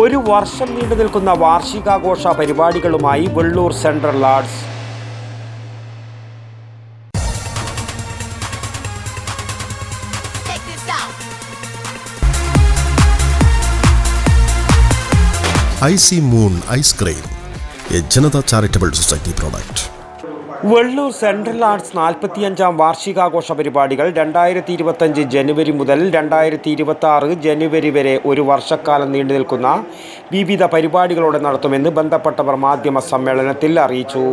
ഒരു വർഷം നീണ്ടു നിൽക്കുന്ന വാർഷികാഘോഷ പരിപാടികളുമായി Vellur central arts. I C moon ice cream A Janata charitable society product. Vellur central arts നാൽപ്പത്തിയഞ്ചാം വാർഷികാഘോഷ പരിപാടികൾ രണ്ടായിരത്തി ഇരുപത്തഞ്ച് ജനുവരി മുതൽ രണ്ടായിരത്തി ഇരുപത്തി ആറ് ജനുവരി വരെ ഒരു വർഷക്കാലം നീണ്ടു നിൽക്കുന്ന വിവിധ പരിപാടികളോടെ നടത്തുമെന്ന് ബന്ധപ്പെട്ടവർ മാധ്യമ സമ്മേളനത്തിൽ അറിയിച്ചു.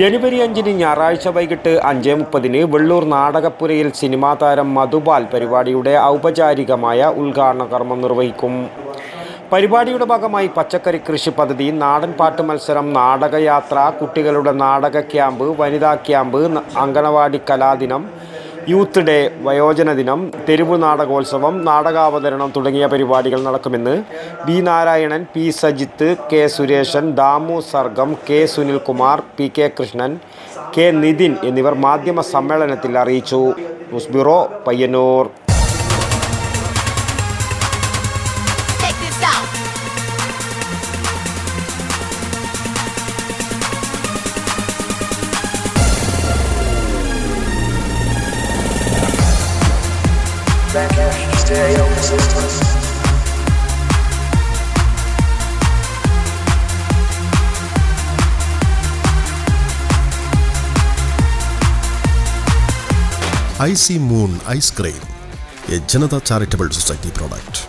ജനുവരി അഞ്ചിന് ഞായറാഴ്ച വൈകിട്ട് അഞ്ച് മുപ്പതിന് വെള്ളൂർ നാടകപ്പുരയിൽ സിനിമാ താരം മധുപാൽ പരിപാടിയുടെ ഔപചാരികമായ ഉദ്ഘാടന കർമ്മം നിർവഹിക്കും. പരിപാടിയുടെ ഭാഗമായി പച്ചക്കറി കൃഷി പദ്ധതി നാടൻ പാട്ട് മത്സരം നാടകയാത്ര കുട്ടികളുടെ നാടക ക്യാമ്പ് വനിതാ ക്യാമ്പ് അങ്കണവാടി കലാദിനം യൂത്ത് ഡേ വയോജന ദിനം തെരുവു നാടകോത്സവം നാടകാവതരണം തുടങ്ങിയ പരിപാടികൾ നടക്കുമെന്ന് B Narayanan P Sajith K Sureshan Damu Sargam K Sunilkumar P K Krishnan K Nithin എന്നിവർ മാധ്യമ സമ്മേളനത്തിൽ അറിയിച്ചു. News bureau Payyanur. Stereo Systems. Icy moon ice cream a Janata charitable society product